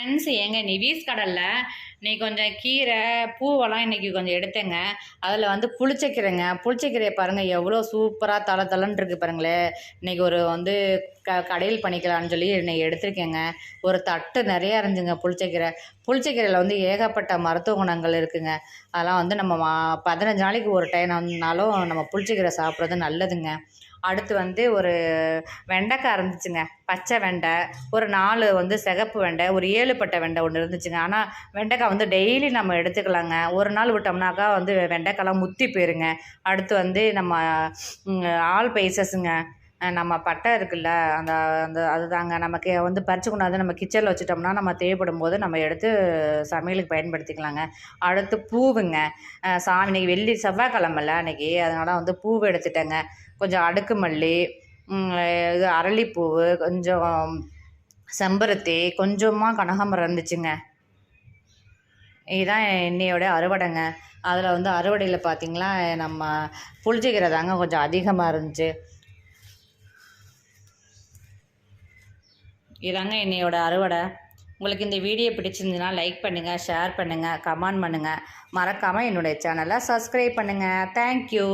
Friends எங்கள் நிவீஸ் கடலில்? இன்னைக்கு கொஞ்சம் கீரை பூவெல்லாம் இன்னைக்கு கொஞ்சம் எடுத்தேங்க. அதில் வந்து புளிச்சக்கீரைங்க. புளிச்சக்கீரையை பாருங்கள் எவ்வளோ சூப்பராக தலை தலைன்னு இருக்கு பாருங்களேன் இன்றைக்கி ஒரு வந்து க கடையில் பண்ணிக்கலாம்னு சொல்லி இன்னைக்கு எடுத்திருக்கேங்க. ஒரு தட்டு நிறையா இருந்துங்க புளிச்சக்கீரை. புளிச்சக்கீரையில் வந்து ஏகப்பட்ட மருத்துவ குணங்கள் இருக்குதுங்க அதெல்லாம் வந்து நம்ம பதினஞ்சு நாளைக்கு ஒரு டைம் வந்தாலும் நம்ம புளிச்சக்கீரை சாப்பிட்றது நல்லதுங்க. அடுத்து வந்து ஒரு வெண்டைக்காய் இருந்துச்சுங்க. பச்சை வெண்டை ஒரு நாலு வந்து சிகப்பு வெண்டை ஒரு ஏழு பட்டை வெண்டை ஒன்று இருந்துச்சுங்க. ஆனால் வெண்டைக்காய் வந்து டெய்லி நம்ம எடுத்துக்கலாங்க. ஒரு நாள் விட்டோம்னாக்கா வந்து வெண்டைக்காய்லாம் முத்தி போயிருங்க. அடுத்து வந்து நம்ம ஆல் பைசஸுங்க நம்ம பட்டை இருக்குல்ல அந்த அந்த அதுதாங்க. நமக்கு வந்து பறிச்சு கொண்டாந்து நம்ம கிச்சனில் வச்சுட்டோம்னா நம்ம தேவைப்படும் போது நம்ம எடுத்து சமையலுக்கு பயன்படுத்திக்கலாங்க. அடுத்து பூவுங்க. சாமி இன்றைக்கி வெள்ளி செவ்வாய்க்கிழமல்ல அன்னைக்கு. அதனால் வந்து பூவை எடுத்துட்டேங்க. கொஞ்சம் அடுக்கு மல்லி இது அரளிப்பூவு கொஞ்சம் செம்பருத்தி கொஞ்சமாக கனகாம்பரம் இருந்துச்சுங்க. இதுதான் இன்னையோட அறுவடைங்க. அதில் வந்து அறுவடையில் பார்த்திங்களா நம்ம புளிச்சிக்கீரை தாங்க கொஞ்சம் அதிகமாக இருந்துச்சு. இதாங்க என்னையோட அறுவடை. உங்களுக்கு இந்த வீடியோ பிடிச்சிருந்துச்சுன்னா லைக் பண்ணுங்கள் ஷேர் பண்ணுங்கள் கமெண்ட் பண்ணுங்கள் மறக்காமல் என்னுடைய சேனலை சப்ஸ்கிரைப் பண்ணுங்கள் தேங்க்யூ